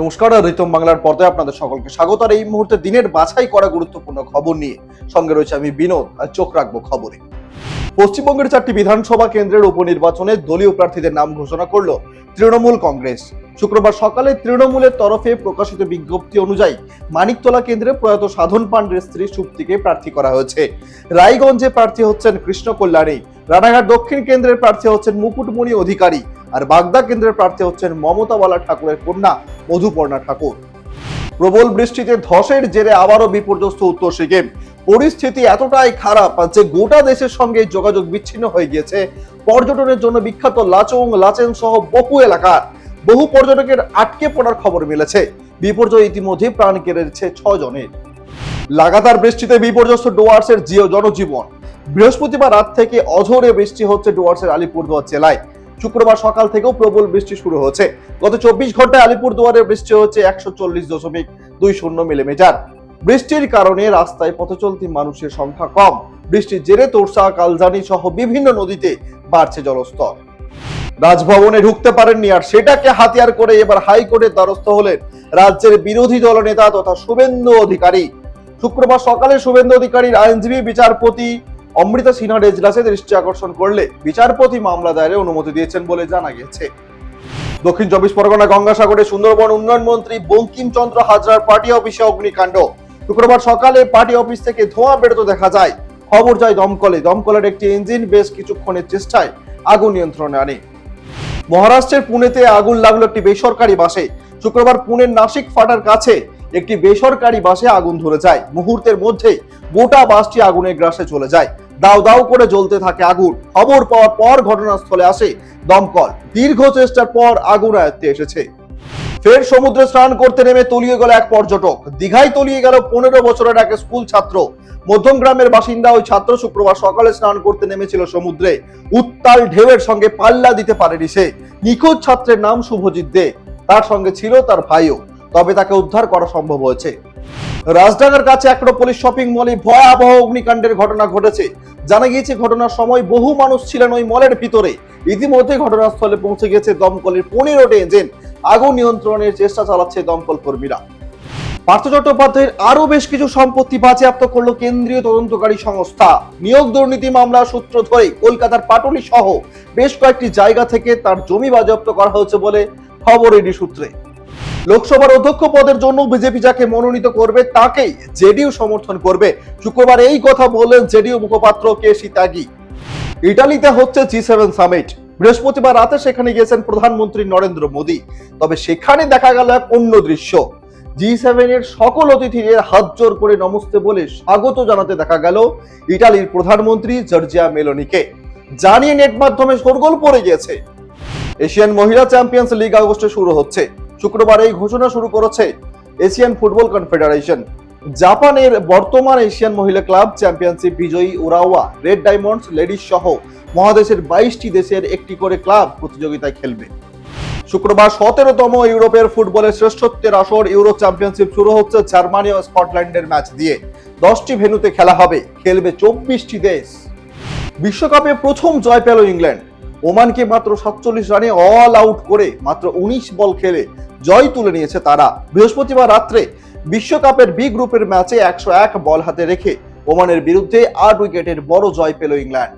নমস্কার, রিতম বাংলার পর্দায় আপনাদের সকলকে স্বাগত। আর এই মুহূর্তে দিনের বাছাই করা গুরুত্বপূর্ণ খবর নিয়ে সঙ্গে রয়েছে আমি বিনোদ, আর চোখ রাখব খবরে। পশ্চিমবঙ্গের চারটি বিধানসভা কেন্দ্রের উপনির্বাচনে দলীয় প্রার্থীদের নাম ঘোষণা করল তৃণমূল কংগ্রেস। শুক্রবার সকালে তৃণমূলের তরফে প্রকাশিত বিজ্ঞপ্তি অনুযায়ী মানিকতলা কেন্দ্রে প্রয়াত সাধন পাণ্ডের স্ত্রী সুপ্তিকে প্রার্থী করা হয়েছে। রায়গঞ্জে প্রার্থী হচ্ছেন কৃষ্ণ কল্যাণী। রানাঘাট দক্ষিণ কেন্দ্রের প্রার্থী হচ্ছেন মুকুটমণি অধিকারী। আর বাগদা কেন্দ্রের প্রার্থী হচ্ছেন মমতাবালা ঠাকুরের কন্যা মধুপর্ণা ঠাকুর। প্রবল বৃষ্টিতে ধসের জেরে আবারও বিপর্যস্ত উত্তর সিকিম। পরিস্থিতি এতটাই খারাপ যে গোটা দেশের সঙ্গে যোগাযোগ বিচ্ছিন্ন হয়ে গিয়েছে। পর্যটনের জন্য বিখ্যাত লাচং লাচেন সহ বহু এলাকার বহু পর্যটকের আটকে পড়ার খবর মিলেছে। বিপর্যয় ইতিমধ্যে প্রাণ কেড়েছে ছ জনের। লাগাতার বৃষ্টিতে বিপর্যস্ত ডুয়ার্সের জিও জনজীবন। বৃহস্পতিবার রাত থেকে অঝোরে বৃষ্টি হচ্ছে ডুয়ার্সের আলিপুরদুয়ার জেলায়। শুক্রবার সকাল থেকেও প্রবল বৃষ্টি শুরু হয়েছে। গত চব্বিশ ঘন্টায় আলিপুরদুয়ারে বৃষ্টি হচ্ছে একশো চল্লিশ দশমিক দুই শূন্য মিলিমিটার। বৃষ্টির কারণে রাস্তায় পথচলতি মানুষের সংখ্যা কম। বৃষ্টির জেরে তোরসা, কালজানি সহ বিভিন্ন নদীতে বাড়ছে জলস্তর। রাজভবনে ঢুকতে পারেননি আর সেটাকে হাতিয়ার করে এবার হাইকোর্টের দ্বারস্থ হলেন রাজ্যের বিরোধী দলনেতা তথা শুভেন্দু অধিকারী। শুক্রবার সকালে শুভেন্দু অধিকারীর আইনজীবী বিচারপতি অমৃতা সিনহার এজলাসে দৃষ্টি আকর্ষণ করলে বিচারপতি মামলা দায়েরের অনুমতি দিয়েছেন বলে জানা গেছে দক্ষিণ চব্বিশ পরগনা গঙ্গাসাগরে সুন্দরবন উন্নয়ন মন্ত্রী বঙ্কিমচন্দ্র হাজরার পার্টি অফিসে অগ্নিকাণ্ড। শুক্রবার সকালে পার্টি অফিস থেকে ধোঁয়া বেরোতে দেখা যায়। খবর যায় দমকলে। দমকলের একটি ইঞ্জিন বেশ কিছুক্ষণের চেষ্টায় আগুন নিয়ন্ত্রণে আনে। মহারাষ্ট্রের পুনেতে আগুন লাগল একটি বেসরকারি বাসে। শুক্রবার পুনের নাসিক ফাটার কাছে একটি বেসরকারি বাসে আগুন ধরে যায়। মুহূর্তের মধ্যেই গোটা বাসটি আগুনের গ্রাসে চলে যায়। দাও দাও করে জ্বলতে থাকে আগুন। খবর পাওয়ার পর ঘটনাস্থলে আসে দমকল। দীর্ঘ চেষ্টার পর আগুন আয়ত্তে এসেছে। ফের সমুদ্রে স্নান করতে নেমে তলিয়ে গেল এক পর্যটক। দীঘায় তলিয়ে গেল পনেরো বছরের এক স্কুল ছাত্র। মধ্যম গ্রামের বাসিন্দা ওই ছাত্র শুক্রবার সকালে স্নান করতে নেমেছিল সমুদ্রে। উত্তাল ঢেউয়ের সঙ্গে পাল্লা দিতে পারেনি সে। নিখোঁজ ছাত্রের নাম শুভজিৎ দে। তার সঙ্গে ছিল তার ভাইও। তবে তাকে উদ্ধার করা সম্ভব হয়েছে। রাজডাঙ্গার কাছে অ্যাক্রোপলিস শপিং মলে ভয়াবহ অগ্নিকাণ্ডের ঘটনা ঘটেছে। জানা গিয়েছে, ঘটনার সময় বহু মানুষ ছিলেন ওই মলের ভিতরে। ইতিমধ্যে ঘটনাস্থলে পৌঁছে গেছে দমকলের পনেরোটি ইঞ্জিন আগুন নিয়ন্ত্রণের চেষ্টা চালাচ্ছে দমকল কর্মীরা। পার্থ চট্টোপাধ্যায়ের আরও বেশ কিছু সম্পত্তি বাজেয়াপ্ত করল কেন্দ্রীয় তদন্তকারী সংস্থা। নিয়োগ দুর্নীতি মামলা সূত্র ধরে কলকাতার পাটুলি সহ বেশ কয়েকটি জায়গা থেকে তার জমি বাজেয়াপ্ত করা হয়েছে বলে খবর এডি সূত্রে। লোকসভার অধ্যক্ষ পদের জন্য বিজেপি যাকে মনোনীত করবে, তাকেই জেডিইউ সমর্থন করবে। শুক্রবার এই কথা বললেন জেডিইউ মুখপাত্র কেসি ত্যাগী। ইটালিতে হচ্ছে জি সেভেন সামিট। বৃহস্পতিবার রাতে সেখানে গিয়েছেন প্রধানমন্ত্রী নরেন্দ্র মোদী। তবে সেখানে দেখা গেল এক অন্য দৃশ্য। জি সেভেন এর সকল অতিথিদের হাত জোর করে নমস্তে বলে স্বাগত জানাতে দেখা গেল ইটালির প্রধানমন্ত্রী জর্জিয়া মেলোনিকে। জানিয়ে নেট মাধ্যমে শোরগোল পড়ে গিয়েছে। এশিয়ান মহিলা চ্যাম্পিয়ন্স লিগ আগস্টে শুরু হচ্ছে। শুক্রবার এই ঘোষণা শুরু করেছে এশিয়ান ফুটবল কনফেডারেশন। জাপানের বর্তমান এশিয়ান মহিলা ক্লাব চ্যাম্পিয়নশিপ বিজয়ী ওরাওয়া রেড ডায়মন্ডস, লেডিস সহ মহাদেশের বাইশটি দেশের একটি করে ক্লাব প্রতিযোগিতায় খেলবে। শুক্রবার সতেরোতম ইউরোপের ফুটবলের শ্রেষ্ঠত্বের আসর ইউরো চ্যাম্পিয়নশিপ শুরু হচ্ছে জার্মানি ও স্কটল্যান্ডের ম্যাচ দিয়ে। দশটি ভেন্যুতে খেলা হবে, খেলবে চব্বিশটি দেশ। বিশ্বকাপে প্রথম জয় পেল ইংল্যান্ড। ওমানকে মাত্র সাতচল্লিশ রানে অল আউট করে মাত্র উনিশ বল খেলে জয় তুলে নিয়েছে তারা। বৃহস্পতিবার রাত্রে বিশ্বকাপের বি গ্রুপের ম্যাচে একশো এক বল হাতে রেখে ওমানের বিরুদ্ধে আট উইকেটের বড় জয় পেল ইংল্যান্ড।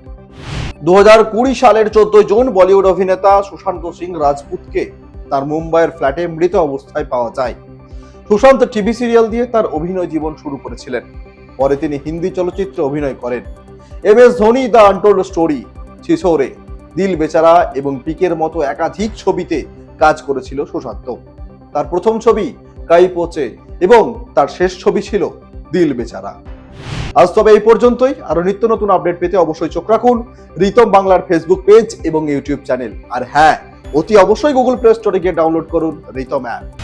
দু হাজার কুড়ি সালের চোদ্দ জুন বলিউড অভিনেতা সুশান্ত সিং রাজপুতকে তার মুম্বাইয়ের ফ্ল্যাটে মৃত অবস্থায় পাওয়া যায়। সুশান্ত টিভি সিরিয়াল দিয়ে তার অভিনয় জীবন শুরু করেছিলেন। পরে তিনি হিন্দি চলচ্চিত্রে অভিনয় করেন। M S Dhoni the Untold Story Chhichhore Dil Bechara এবং পিকের মতো একাধিক ছবিতে কাজ করেছিল সুশান্ত। তার প্রথম ছবি কাই পোচে এবং তার শেষ ছবি ছিল দিল বেচারা। আজ তবে এই পর্যন্তই। আরও নিত্য নতুন আপডেট পেতে অবশ্যই চোখ রাখুন রিতম বাংলার ফেসবুক পেজ এবং ইউটিউব চ্যানেল আর হ্যাঁ অতি অবশ্যই গুগল প্লে স্টোরে গিয়ে ডাউনলোড করুন রিতম অ্যাপ